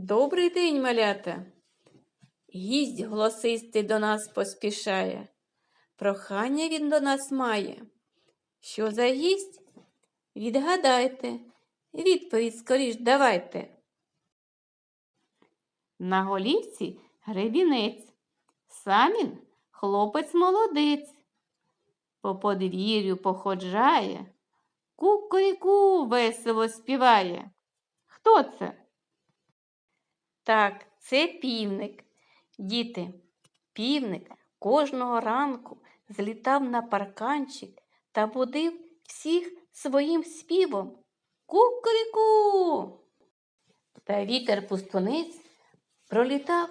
Добрий день, малята. Гість голосистий до нас поспішає. Прохання він до нас має. Що за гість? Відгадайте, відповідь скоріш давайте. На голівці гребінець, сам він хлопець молодець. По подвір'ю походжає, кукуріку весело співає. Хто це? Так, це півник. Діти, півник кожного ранку злітав на парканчик та будив всіх своїм співом. Кукуріку. Та вітер пустунець пролітав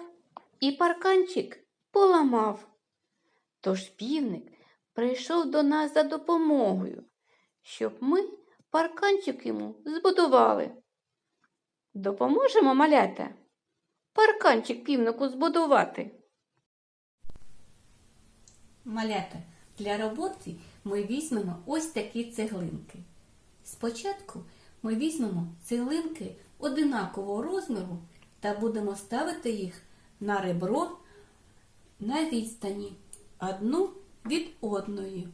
і парканчик поламав. Тож півник прийшов до нас за допомогою, щоб ми парканчик йому збудували. Допоможемо малята? Парканчик півнику збудувати. Малята, для роботи ми візьмемо ось такі цеглинки. Спочатку ми візьмемо цеглинки одинакового розміру та будемо ставити їх на ребро на відстані одну від одної.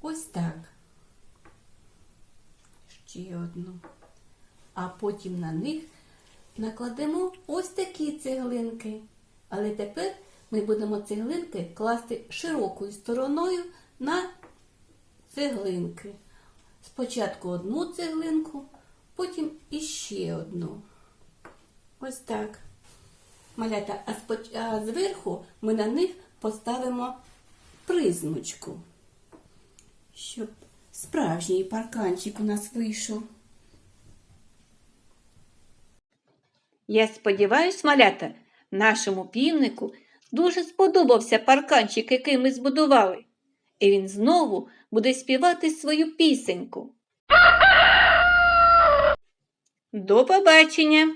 Ось так. Ще одну. А потім на них накладемо ось такі цеглинки. Але тепер ми будемо цеглинки класти широкою стороною на цеглинки. Спочатку одну цеглинку, потім іще одну. Ось так. Малята, а, споч... а зверху ми на них поставимо призмочку, щоб справжній парканчик у нас вийшов. Я сподіваюсь, малята, нашому півнику дуже сподобався парканчик, який ми збудували, і він знову буде співати свою пісеньку. До побачення!